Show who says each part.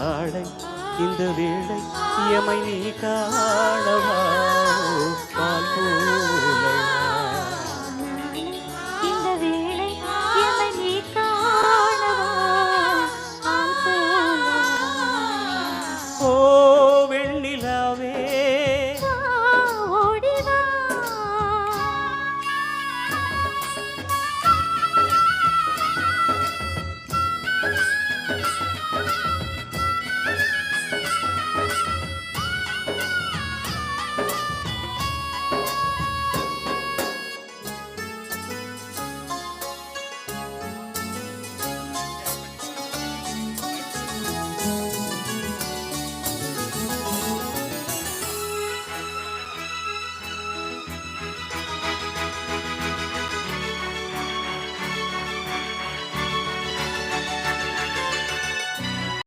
Speaker 1: நாளை இந்த வேளை எமை நீ காணவா